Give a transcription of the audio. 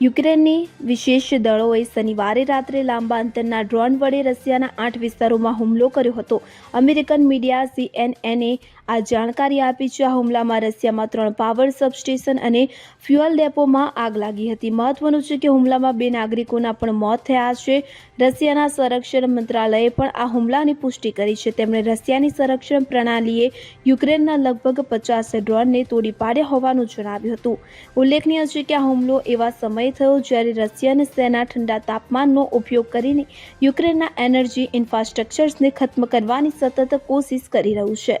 યુક્રેનની વિશેષ દળોએ શનિવારે રાત્રે લાંબા અંતરના ડ્રોન વડે રશિયાના આઠ વિસ્તારોમાં હુમલો કર્યો હતો. અમેરિકન મીડિયા સીએનએનએ આ જાણકારી આપી છે. આ હુમલામાં રશિયામાં ત્રણ પાવર સબસ્ટેશન અને ફ્યુઅલ ડેપોમાં આગ લાગી હતી. મહત્વનું છે કે હુમલામાં બે નાગરિકોના પણ મોત થયા છે. રશિયાના સંરક્ષણ મંત્રાલયે પણ આ હુમલાની પુષ્ટિ કરી છે. તેમણે રશિયાની સંરક્ષણ પ્રણાલીએ યુક્રેનના લગભગ પચાસ ડ્રોનને તોડી પાડ્યા હોવાનું જણાવ્યું હતું. ઉલ્લેખનીય છે કે આ હુમલો એવા સમયે થયો જ્યારે રશિયન સેના ઠંડા તાપમાનનો ઉપયોગ કરીને યુક્રેનના એનર્જી ઇન્ફ્રાસ્ટ્રક્ચર્સને ખત્મ કરવાની સતત કોશિશ કરી રહ્યું છે.